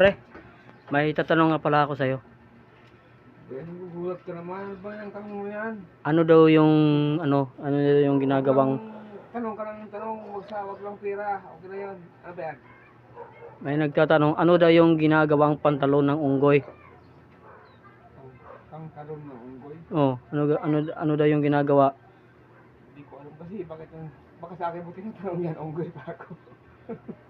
Pre, may tatanong nga pala ako sa'yo. Eh, nagugulat ka naman. Ano ba yung tanong mo yan? Ano daw yung, ano, ano daw yung ginagawang, Tanong ka lang ng tanong. Huwag sa, wag lang pera. Okay na yun. Ano ba yan? may nagtatanong, ano daw yung ginagawang pantalon ng unggoy? Ang ang talon ng unggoy. Oh, ano, ano, ano daw yung ginagawa? Hindi ko alam kasi bakit yung... Baka sa akin mo tinatanong yan. Unggoy pa ako.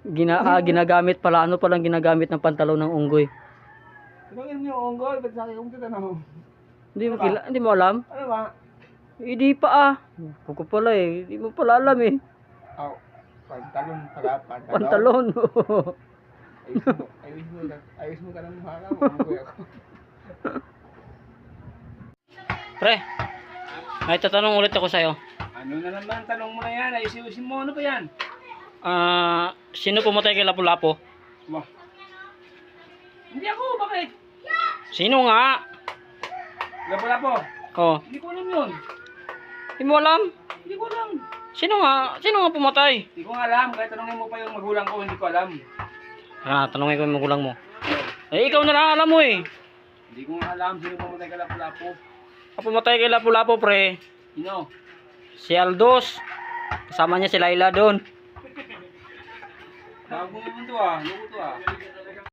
Gina, ah, ginagamit pala, ano palang ginagamit ng pantalon ng unggoy? Mo yung unggoy. Ba't sa akin kong titanong? Hindi mo, kila, hindi mo alam? Ano ba? Hindi pa ah. Kuko pala eh, hindi mo pala alam eh. Oh, pantalon pala. Pantalon. Pantalon. Ayos mo. Ayos mo. Ayos mo ka ng mukha. Unggoy ako. Pre, may tatanong ulit ako sa'yo. Ano na naman? Tanong mo na yan. Ayusin mo. Ano ba yan? Ah, sino pumatay kay Lapu-Lapu? Ba? Hindi ako. Bakit? Sino nga? Lapo-lapo. Oh, Hindi ko alam yun. hindi mo alam? Hindi ko alam. Sino nga? Sino nga pumatay? Hindi ko alam. Kahit tanongin mo pa yung magulang ko, hindi ko alam. Ah, tanongin ko yung magulang mo. Eh, ikaw na lang alam mo eh. Hindi ko nga alam sino pumatay ka lapo-lapo. Ang pumatay kay Lapu-Lapu, pre. Sino? Si Aldos. Kasama niya si Laila doon. 打工多啊你工多啊